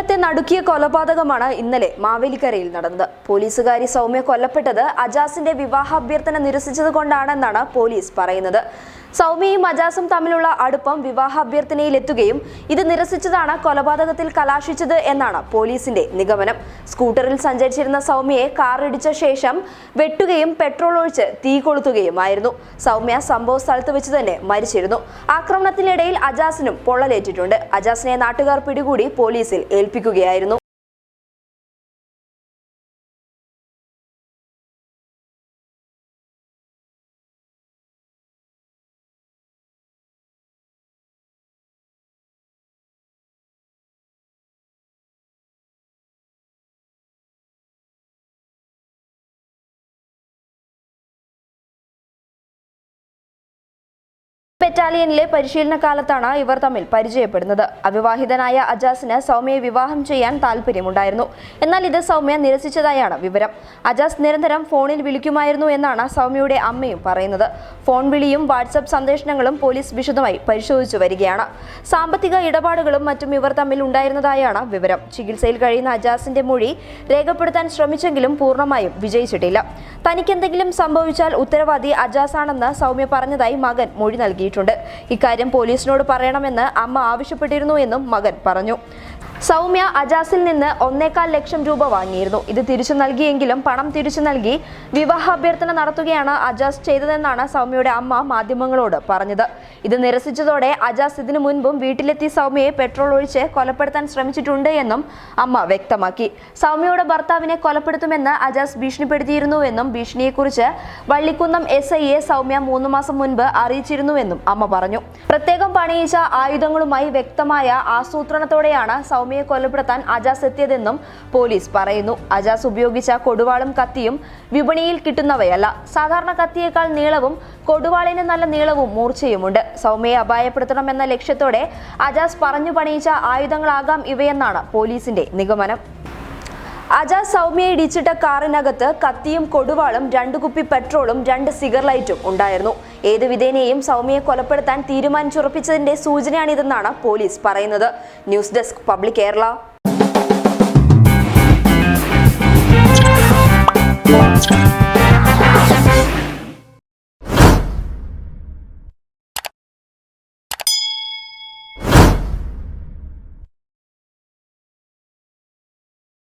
കേരളത്തെ നടുക്കിയ കൊലപാതകമാണ് ഇന്നലെ മാവേലിക്കരയിൽ നടന്നത്. പോലീസുകാരി സൗമ്യ കൊല്ലപ്പെട്ടത് അജാസിന്റെ വിവാഹ അഭ്യർത്ഥന നിരസിച്ചത് കൊണ്ടാണെന്നാണ് പോലീസ് പറയുന്നത്. സൗമ്യയും അജാസും തമ്മിലുള്ള അടുപ്പം വിവാഹാഭ്യർത്ഥനയിലെത്തുകയും ഇത് നിരസിച്ചതാണ് കൊലപാതകത്തിൽ കലാശിച്ചത് എന്നാണ് പോലീസിന്റെ നിഗമനം. സ്കൂട്ടറിൽ സഞ്ചരിച്ചിരുന്ന സൗമ്യയെ കാറിടിച്ച ശേഷം വെട്ടുകയും പെട്രോൾ ഒഴിച്ച് തീ കൊളുത്തുകയുമായിരുന്നു. സൗമ്യ സംഭവ സ്ഥലത്ത് വെച്ച് തന്നെ മരിച്ചിരുന്നു. ആക്രമണത്തിനിടയിൽ അജാസിനും പൊള്ളലേറ്റിട്ടുണ്ട്. അജാസിനെ നാട്ടുകാർ പിടികൂടി പോലീസിൽ ഏൽപ്പിക്കുകയായിരുന്നു. ബറ്റാലിയനിലെ പരിശീലന കാലത്താണ് ഇവർ തമ്മിൽ പരിചയപ്പെടുന്നത്. അവിവാഹിതനായ അജാസിന് സൗമ്യയെ വിവാഹം ചെയ്യാൻ താല്പര്യമുണ്ടായിരുന്നു എന്നാൽ ഇത് സൗമ്യ നിരസിച്ചതായാണ് വിവരം. അജാസ് നിരന്തരം ഫോണിൽ വിളിക്കുമായിരുന്നു എന്നാണ് സൗമ്യയുടെ അമ്മയും പറയുന്നത്. ഫോൺ വിളിയും വാട്സപ്പ് സന്ദേശങ്ങളും പോലീസ് വിശദമായി പരിശോധിച്ചു വരികയാണ്. സാമ്പത്തിക ഇടപാടുകളും മറ്റും ഇവർ തമ്മിൽ ഉണ്ടായിരുന്നതായാണ് വിവരം. ചികിത്സയിൽ കഴിയുന്ന അജാസിന്റെ മൊഴി രേഖപ്പെടുത്താൻ ശ്രമിച്ചെങ്കിലും പൂർണമായും വിജയിച്ചിട്ടില്ല. തനിക്കെന്തെങ്കിലും സംഭവിച്ചാൽ ഉത്തരവാദി അജാസാണെന്ന് സൗമ്യ പറഞ്ഞതായി മകൻ മൊഴി നൽകിയിട്ടുണ്ട്. ഇക്കാര്യം പോലീസിനോട് പറയണമെന്ന് അമ്മ ആവശ്യപ്പെട്ടിരുന്നു എന്നും മകൻ പറഞ്ഞു. സൗമ്യ അജാസിൽ നിന്ന് ഒന്നേകാൽ ലക്ഷം രൂപ വാങ്ങിയിരുന്നു. ഇത് തിരിച്ചു നൽകിയെങ്കിലും പണം തിരിച്ചു നൽകി വിവാഹ വിവാഹാഭ്യർത്ഥന നടത്തുകയാണ് അജാസ് ചെയ്തതെന്നാണ് സൗമ്യയുടെ അമ്മ മാധ്യമങ്ങളോട് പറഞ്ഞത്. ഇത് നിരസിച്ചതോടെ അജാസ് ഇതിനു മുൻപും വീട്ടിലെത്തി സൗമ്യയെ പെട്രോൾ ഒഴിച്ച് കൊലപ്പെടുത്താൻ ശ്രമിച്ചിട്ടുണ്ട് എന്നും അമ്മ വ്യക്തമാക്കി. സൗമ്യയുടെ ഭർത്താവിനെ കൊലപ്പെടുത്തുമെന്ന് അജാസ് ഭീഷണിപ്പെടുത്തിയിരുന്നുവെന്നും ഭീഷണിയെക്കുറിച്ച് വള്ളിക്കുന്നം എസ് ഐയെ സൗമ്യ മൂന്ന് മാസം മുൻപ് അറിയിച്ചിരുന്നുവെന്നും അമ്മ പറഞ്ഞു. പ്രത്യേകം പണിയിച്ച ആയുധങ്ങളുമായി വ്യക്തമായ ആസൂത്രണത്തോടെയാണ് സൗമ്യയെ കൊലപ്പെടുത്താൻ അജാസ് എത്തിയതെന്നും പോലീസ് പറയുന്നു. അജാസ് ഉപയോഗിച്ച കൊടുവാളും കത്തിയും വിപണിയിൽ കിട്ടുന്നവയല്ല. സാധാരണ കത്തിയേക്കാൾ നീളവും കൊടുവാളിന് നല്ല നീളവും മൂർച്ചയുമുണ്ട്. സൗമ്യയെ അപായപ്പെടുത്തണമെന്ന ലക്ഷ്യത്തോടെ അജാസ് പറഞ്ഞു പണിയിച്ച ആയുധങ്ങളാകാം ഇവയെന്നാണ് പോലീസിന്റെ നിഗമനം. അജാസ് സൗമ്യയെ ഇടിച്ചിട്ട കാറിനകത്ത് കത്തിയും കൊടുവാളും രണ്ട് കുപ്പി പെട്രോളും രണ്ട് സിഗർ ലൈറ്റും ഉണ്ടായിരുന്നു ഏത് വിധേനയും സൗമ്യയെ കൊലപ്പെടുത്താൻ തീരുമാനിച്ചുറപ്പിച്ചതിന്റെ സൂചനയാണിതെന്നാണ് പോലീസ് പറയുന്നത് ന്യൂസ് ഡെസ്ക് പബ്ലിക് കേരള.